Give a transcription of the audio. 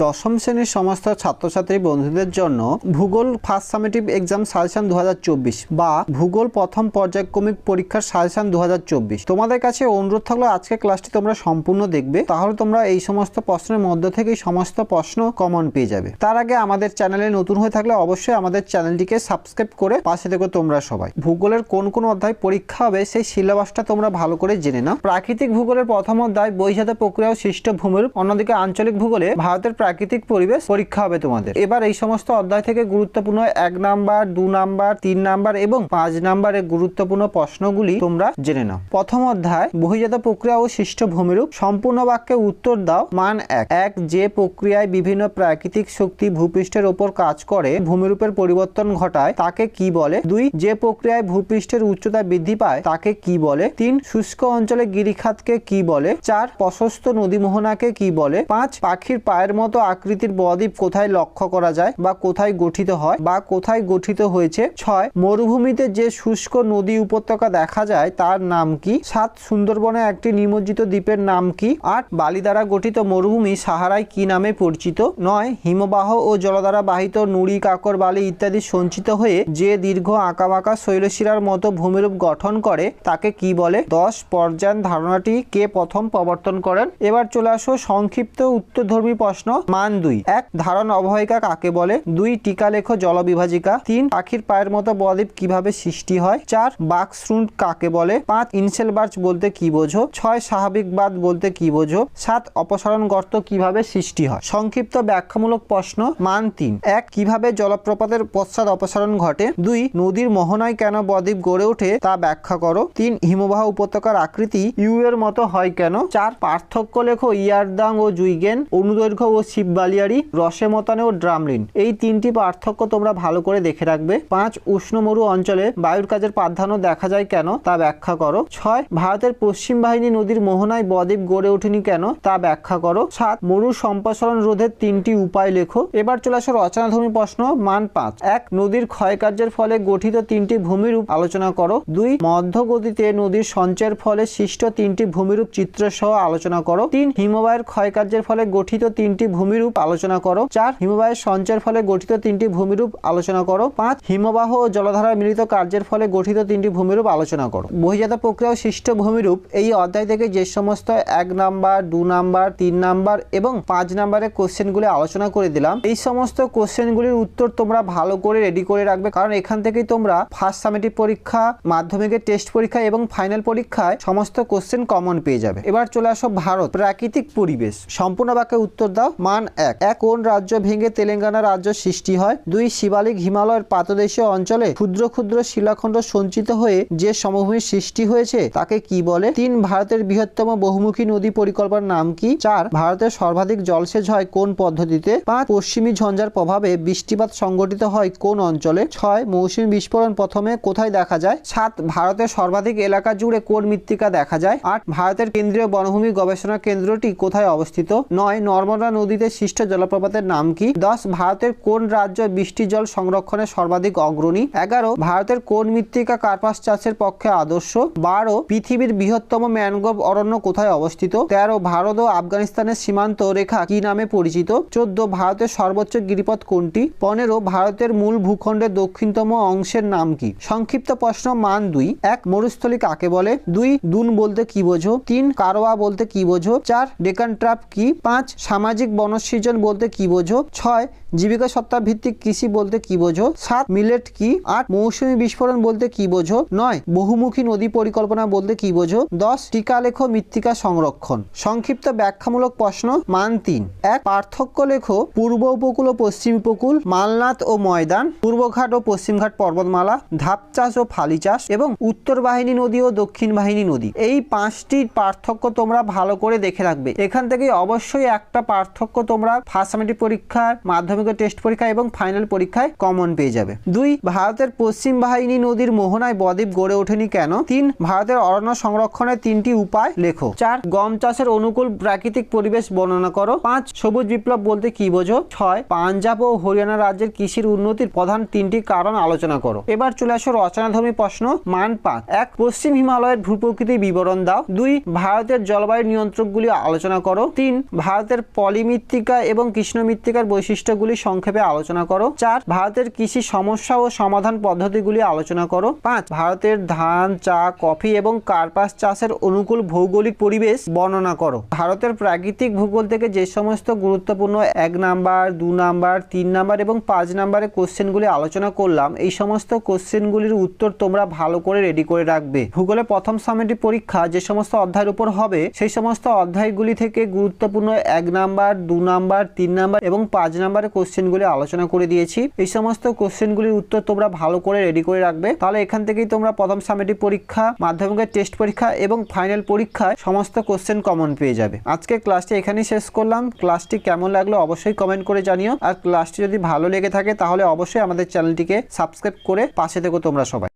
দশম শ্রেণির সমস্ত ছাত্রছাত্রী বন্ধুদের জন্য ভূগোল ফার্স্ট সামেটিভ এক্সাম সাজেশন দু হাজার চব্বিশ বা ভূগোল প্রথম পর্যায়ক্রমিক পরীক্ষার সাজেশন দু হাজার চব্বিশ। তোমাদের কাছে অনুরোধ থাকল আজকে ক্লাসটি তোমরা সম্পূর্ণ দেখবে, তাহলে তোমরা এই সমস্ত প্রশ্নের মধ্য থেকেই সমস্ত প্রশ্ন কমন পেয়ে যাবে। তার আগে আমাদের চ্যানেলে নতুন হয়ে থাকলে অবশ্যই আমাদের চ্যানেলটিকে সাবস্ক্রাইব করে পাশে থেকো তোমরা সবাই। ভূগোলের কোন কোন অধ্যায় পরীক্ষা হবে সেই সিলেবাসটা তোমরা ভালো করে জেনে নাও। প্রাকৃতিক ভূগোলের প্রথম অধ্যায় বৈজাত প্রক্রিয়া ও সৃষ্ট ভূমিরূপ, অন্যদিকে আঞ্চলিক ভূগোলে ভারতের প্রাকৃতিক পরিবেশ পরীক্ষা হবে তোমাদের। এবার এই সমস্ত অধ্যায় থেকে গুরুত্বপূর্ণ এক নাম্বার, দু নাম্বার, তিন নাম্বার এবং পাঁচ নাম্বারের গুরুত্বপূর্ণ প্রশ্নগুলি তোমরা জেনে নাও। প্রথম অধ্যায়, বহিজাত প্রক্রিয়া ও সৃষ্ট ভূমিরূপ সম্পূর্ণ বাক্যে উত্তর দাও, মান এক। এক, যে প্রক্রিয়ায় বিভিন্ন প্রাকৃতিক শক্তি ভূপৃষ্ঠের ওপর কাজ করে, ভূমিরূপের পরিবর্তন ঘটায়, তাকে কি বলে? দুই, যে প্রক্রিয়ায় ভূপৃষ্ঠের উচ্চতা বৃদ্ধি পায়, তাকে কি বলে? তিন, শুষ্ক অঞ্চলে গিরিখাতকে কি বলে? চার, প্রশস্ত নদী মোহনাকে কি বলে? পাঁচ, পাখির পায়ের মতো আকৃতির বদ্বীপ কোথায় লক্ষ্য করা যায় বা কোথায় গঠিত হয় বা কোথায় গঠিত হয়েছে? ছয়, মরুভূমিতে যে শুষ্ক নদী উপত্যকা দেখা যায় তার নাম কি? সাত, সুন্দরবনে একটি নিমজ্জিত দ্বীপের নাম কি? আট, বালি দ্বারা গঠিত মরুভূমি সাহারায় কি নামে পরিচিত? নয়, হিমবাহ ও জলদ্বারা বাহিত নুড়ি, কাকর, বালি ইত্যাদি সঞ্চিত হয়ে যে দীর্ঘ আঁকাবাঁকা শৈলশিরার মতো ভূমিরূপ গঠন করে তাকে কি বলে? দশ, পর্যায়ন ধারণাটি কে প্রথম প্রবর্তন করেন? এবার চলে আসো সংক্ষিপ্ত উত্তরধর্মী প্রশ্ন মান দুই। এক, ধারণ অবহিকা কাকে বলে? দুই টিকা লেখো জলবিভাজিকা। তিন, পাখির পায়ের মতো বদ্বীপ কীভাবে সৃষ্টি হয়? চার বাকশ্রুন্ড কাকে বলে? পাঁচ ইনসেলবার্চ বলতে কি বোঝো? ছয় স্বাভাবিকবাদ বলতে কি বোঝো? সাত, অপসারণ গর্ত কীভাবে সৃষ্টি হয়? সংক্ষিপ্ত ব্যাখ্যামূলক প্রশ্ন, মান তিন। এক, কীভাবে জলপ্রপাতের পশ্চাৎ অপসারণ ঘটে? দুই, নদীর মোহনায় কেন বদ্বীপ গড়ে ওঠে তা ব্যাখ্যা করো। তিন, হিমবাহ উপত্যকার আকৃতি ইউ এর মতো হয় কেন? চার, পার্থক্য লেখো ইয়ারদাং ও জুইগেন, অনুদৈর্ঘ্য ও শিববালিয়ারি রসে মতানে ও ড্রামলিন। এই তিনটি পার্থক্য তোমরা ভালো করে দেখে রাখবে। পাঁচ, উষ্ণমরু অঞ্চলে বায়ুর কাজের প্রাধান্য দেখা যায় কেন তা ব্যাখ্যা করো। ছয়, ভারতের পশ্চিম বাহিনী নদীর মোহনায় বদ্বীপ গড়ে ওঠেনি কেন তা ব্যাখ্যা করো। সাত, মরু সম্প্রসারণ রোধের তিনটি উপায় লেখো। এবার চলে আসো রচনাধর্মী প্রশ্ন, মান পাঁচ। এক, নদীর ক্ষয়কার্যের ফলে গঠিত তিনটি ভূমিরূপ আলোচনা করো। দুই মধ্য গতিতে নদীর সঞ্চয়ের ফলে সৃষ্ট তিনটি ভূমিরূপ চিত্র সহ আলোচনা করো। তিন, হিমবাহের ক্ষয়কার্যের ফলে গঠিত তিনটি ভূমিরূপ আলোচনা করো। চার, হিমবাহের সঞ্চয়ের ফলে গঠিত তিনটি ভূমিরূপ আলোচনা করো। পাঁচ, হিমবাহ ও জলধারার মিলিত কার্যের ফলে গঠিত তিনটি ভূমিরূপ আলোচনা করো। বহিজাত প্রক্রিয়া সৃষ্ট ভূমিরূপ এই অধ্যায় থেকে যে সমস্ত এক নাম্বার, দু নাম্বার, তিন নাম্বার এবং পাঁচ নাম্বারের কোশ্চেনগুলি আলোচনা করে দিলাম। এই সমস্ত কোশ্চেনগুলির উত্তর তোমরা ভালো করে রেডি করে রাখবে। কারণ এখান থেকেই তোমরা ফার্স্ট সামেটিভ পরীক্ষা, মাধ্যমিকের টেস্ট পরীক্ষা এবং ফাইনাল পরীক্ষায় সমস্ত কোশ্চেন কমন পেয়ে যাবে। এবার চলে আসো ভারত, প্রাকৃতিক পরিবেশ। সম্পূর্ণ বাক্যে উত্তর দাও। মান এক। এক কোন রাজ্য ভেঙে তেলেঙ্গানা রাজ্য সৃষ্টি হয়? দুই, শিবালিক হিমালয়ের পাতদেশীয় অঞ্চলে ক্ষুদ্র ক্ষুদ্র শিলাখণ্ড সঞ্চিত হয়ে যে সমভূমির সৃষ্টি হয়েছে, তাকে কি বলে? তিন, ভারতের বৃহত্তম বহুমুখী নদী পরিকল্পনার নাম কি? চার, ভারতের সর্বাধিক জলসেচ হয় কোন পদ্ধতিতে? পাঁচ, পশ্চিমী ঝঞ্ঝার প্রভাবে বৃষ্টিপাত সংঘটিত হয় কোন অঞ্চলে? ছয়, মৌসুমী বিস্ফোরণ প্রথমে কোথায় দেখা যায়? সাত, ভারতের সর্বাধিক এলাকা জুড়ে কোন মৃত্তিকা দেখা যায়? আট, ভারতের কেন্দ্রীয় বনভূমি গবেষণা কেন্দ্রটি কোথায় অবস্থিত? নয়, নর্মদা নদীতে সৃষ্ট জলপ্রপাতের নাম কি? দশ, ভারতের কোন রাজ্য বৃষ্টি জল সংরক্ষণে সর্বাধিক অগ্রণী? এগারো, ভারতের কোন মৃত্তিকা কার্পাস চাষের পক্ষে আদর্শ? বারো, পৃথিবীর বৃহত্তম ম্যানগ্রোভ অরণ্য কোথায় অবস্থিত? তেরো, ভারত ও আফগানিস্তানের সীমান্ত রেখা কি নামে পরিচিত? চোদ্দ, ভারতের সর্বোচ্চ গিরিপথ কোনটি? পনেরো, ভারতের মূল ভূখণ্ডের দক্ষিণতম অংশের নাম কি? সংক্ষিপ্ত প্রশ্ন, মান দুই। এক, মরুস্থলী কাকে বলে? দুই, দুন বলতে কি বোঝো? তিন কারোয়া বলতে কি বোঝো? চার ডেকান ট্রাপ কি? পাঁচ, সামাজিক বনসৃজন বলতে কি বোঝো? ছয়, জীবিকা সত্তা ভিত্তিক কৃষি বলতে কি বোঝো? সাত, মিলেট কি? আট, মৌসুমী বিস্ফোরণ বলতে কি বোঝো? নয়, বহুমুখী নদী পরিকল্পনা বলতে কি বোঝো? দশ টিকা লেখো মৃত্তিকা সংরক্ষণ। সংক্ষিপ্ত ব্যাখ্যামূলক প্রশ্ন, মান তিন। এক, পার্থক্য লেখো, পূর্ব উপকূল ও পশ্চিম উপকূল, মালনাথ ও ময়দান, পূর্বঘাট ও পশ্চিমঘাট পর্বতমালা, ধাপ চাষ ও ফালি চাষ এবং উত্তর বাহিনী নদী ও দক্ষিণ বাহিনী নদী। এই পাঁচটি পার্থক্য তোমরা ভালো করে দেখে রাখবে। এখান থেকে অবশ্যই একটা পার্থক্য তোমরা ফার্স্ট সামেটিভ পরীক্ষায় মাধ্যমিক টেস্ট পরীক্ষা এবং ফাইনাল পরীক্ষায় কমন পেয়ে যাবে। দুই, ভারতের পশ্চিম বাহিনী নদীর মোহনায় বদ্বীপ গড়ে ওঠেনি কেন? তিন, ভারতের অরণ্য সংরক্ষণের তিনটি উপায় লেখো। চার, গম চাষের অনুকূল প্রাকৃতিক পরিবেশ বর্ণনা করো। পাঁচ, সবুজ বিপ্লব বলতে কি বোঝো? ছয়, পাঞ্জাব ও হরিয়ানা রাজ্যের কৃষির উন্নতির প্রধান তিনটি কারণ আলোচনা করো। এবার চলে আসো রচনাধর্মী প্রশ্ন মান পাঁচ। এক, পশ্চিম হিমালয়ের ভূপ্রকৃতির বিবরণ দাও। দুই, ভারতের জলবায়ু নিয়ন্ত্রকগুলি আলোচনা করো। তিন, ভারতের পলিমিত মৃত্তিকা এবং কৃষ্ণ মৃত্তিকার বৈশিষ্ট্যগুলি সংক্ষেপে আলোচনা করো। চার, ভারতের কৃষি সমস্যা ও সমাধান পদ্ধতিগুলি আলোচনা করো। পাঁচ, ভারতের ধান, চা, কফি এবং কার্পাস চাষের অনুকূল ভৌগোলিক পরিবেশ বর্ণনা করো। ভারতের প্রাকৃতিক ভূগোল থেকে যে সমস্ত গুরুত্বপূর্ণ এক নাম্বার, দু নাম্বার, তিন নাম্বার এবং পাঁচ নাম্বারের কোশ্চেনগুলি আলোচনা করলাম, এই সমস্ত কোশ্চেনগুলির উত্তর তোমরা ভালো করে রেডি করে রাখবে। ভূগোলে প্রথম সামেটিক পরীক্ষা যে সমস্ত অধ্যায়ের উপর হবে, সেই সমস্ত অধ্যায়গুলি থেকে গুরুত্বপূর্ণ এক নাম্বার দু নাম্বার, তিন নাম্বার এবং পাঁচ নাম্বারের কোশ্চেনগুলি আলোচনা করে দিয়েছি। এই সমস্ত কোশ্চেনগুলির উত্তর তোমরা ভালো করে রেডি করে রাখবে। তাহলে এখান থেকেই তোমরা প্রথম সামেটিক পরীক্ষা, মাধ্যমিকের টেস্ট পরীক্ষা এবং ফাইনাল পরীক্ষায় সমস্ত কোশ্চেন কমন পেয়ে যাবে। আজকে ক্লাসটি এখানেই শেষ করলাম। ক্লাসটি কেমন লাগল অবশ্যই কমেন্ট করে জানিও। আর ক্লাসটি যদি ভালো লেগে থাকে তাহলে অবশ্যই আমাদের চ্যানেলটিকে সাবস্ক্রাইব করে পাশে থেকো তোমরা সবাই।